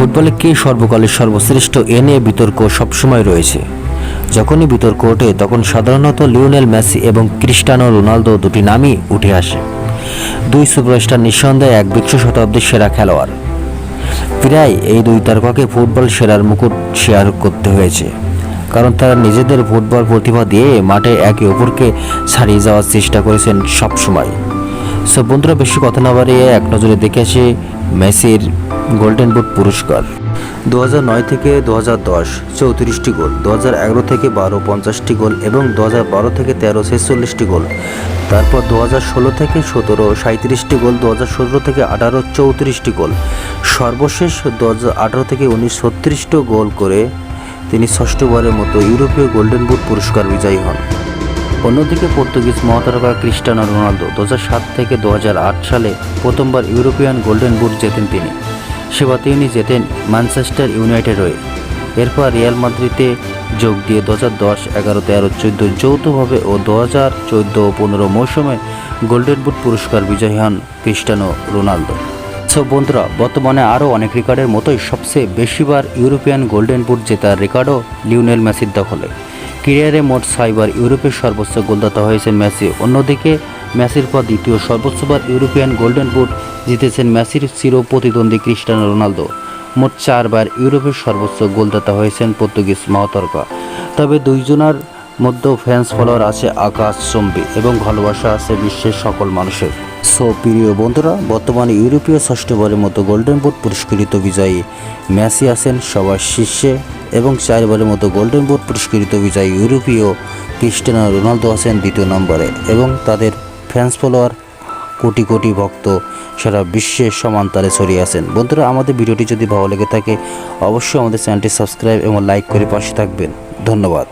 ফুটবলে কে সর্বকালের সর্বশ্রেষ্ঠ এ নিয়ে বিতর্ক সবসময় রয়েছে। যখনই বিতর্ক ওঠে, তখন সাধারণত লিওনেল মেসি এবং ক্রিস্টানো রোনালদো দুটি নামই উঠে আসে। দুই সুপারস্টার নিঃসন্দেহে এক বিংশ শতাব্দীর সেরা খেলোয়াড়। প্রায় এই দুই তারকাকে ফুটবল সেরার মুকুট শেয়ার করতে হয়েছে, কারণ তারা নিজেদের ফুটবল প্রতিভা দিয়ে মাঠে একে অপরকে ছাড়িয়ে যাওয়ার চেষ্টা করেছেন সবসময়। সব বন্ধুরা, বেশি কথা না বাড়িয়ে এক নজরে দেখে আসি মেসির গোল্ডেন বুট পুরস্কার। দু থেকে দু হাজার দশ, চৌত্রিশটি গোল দু হাজার এগারো থেকে বারো, পঞ্চাশটি গোল এবং দু বারো থেকে তেরো, ছেচল্লিশটি গোল। তারপর দু ষোলো থেকে সতেরো সাঁত্রিশটি গোল দু হাজার সতেরো থেকে আঠারো, চৌত্রিশটি গোল। সর্বশেষ দু আঠারো থেকে উনিশ ছত্রিশটি গোল করে তিনি ষষ্ঠবারের মতো ইউরোপীয় গোল্ডেন বুট পুরস্কার বিজয়ী হন। অন্যদিকে পর্তুগিজ মহাতারকা ক্রিস্টানো রোনালদো দু থেকে দু হাজার আট সালে প্রথমবার ইউরোপিয়ান গোল্ডেন বুট জেতেন তিনি। সেবা তিনি জেতেন ম্যানচেস্টার ইউনাইটেড হয়ে। এরপর রিয়াল মাদ্রিদে যোগ দিয়ে দু হাজার দশ, এগারো, তেরো, চোদ্দ, যৌথভাবে ও দু হাজার চোদ্দ পনেরো মৌসুমে গোল্ডেন বুট পুরস্কার বিজয়ী হন ক্রিস্টানো রোনালদো। সব বন্ধুরা, বর্তমানে আরও অনেক রেকর্ডের মতোই সবচেয়ে বেশিবার ইউরোপিয়ান গোল্ডেন বুট জেতার রেকর্ডও লিওনেল মেসির দখলে। ক্যারিয়ারে মোট ছয়বার ইউরোপের সর্বোচ্চ গোলদাতা হয়েছেন মেসি। অন্যদিকে, মেসির পর দ্বিতীয় সর্বোচ্চবার ইউরোপিয়ান গোল্ডেন বুট জিতেছেন মেসির চির প্রতিদ্বন্দ্বী ক্রিস্টানো রোনালদো। মোট চারবার ইউরোপের সর্বোচ্চ গোলদাতা হয়েছেন পর্তুগিজ মহাতর্ক। তবে দুইজনার মধ্যেও ফ্যান্স ফলোয়ার আছে আকাশ চম্বি এবং ভালোবাসা আছে বিশ্বের সকল মানুষের। সো, প্রিয় বন্ধুরা, বর্তমানে ইউরোপীয় ষষ্ঠবারের মতো গোল্ডেন বুট পুরস্কৃত বিজয়ী মেসি আছেন সবার শীর্ষে এবং চারবারের মতো গোল্ডেন বুট পুরস্কৃত বিজয়ী ইউরোপীয় ক্রিস্টিয়ানো রোনালদো আছেন দ্বিতীয় নম্বরে এবং তাদের ফ্যান্স ফলোয়ার কোটি কোটি ভক্ত সারা বিশ্বে সমান তালে ছড়িয়ে আছেন। বন্ধুরা, আমাদের ভিডিওটি যদি ভালো লেগে থাকে, অবশ্যই আমাদের চ্যানেলটি সাবস্ক্রাইব এবং লাইক করে পাশে থাকবেন। ধন্যবাদ।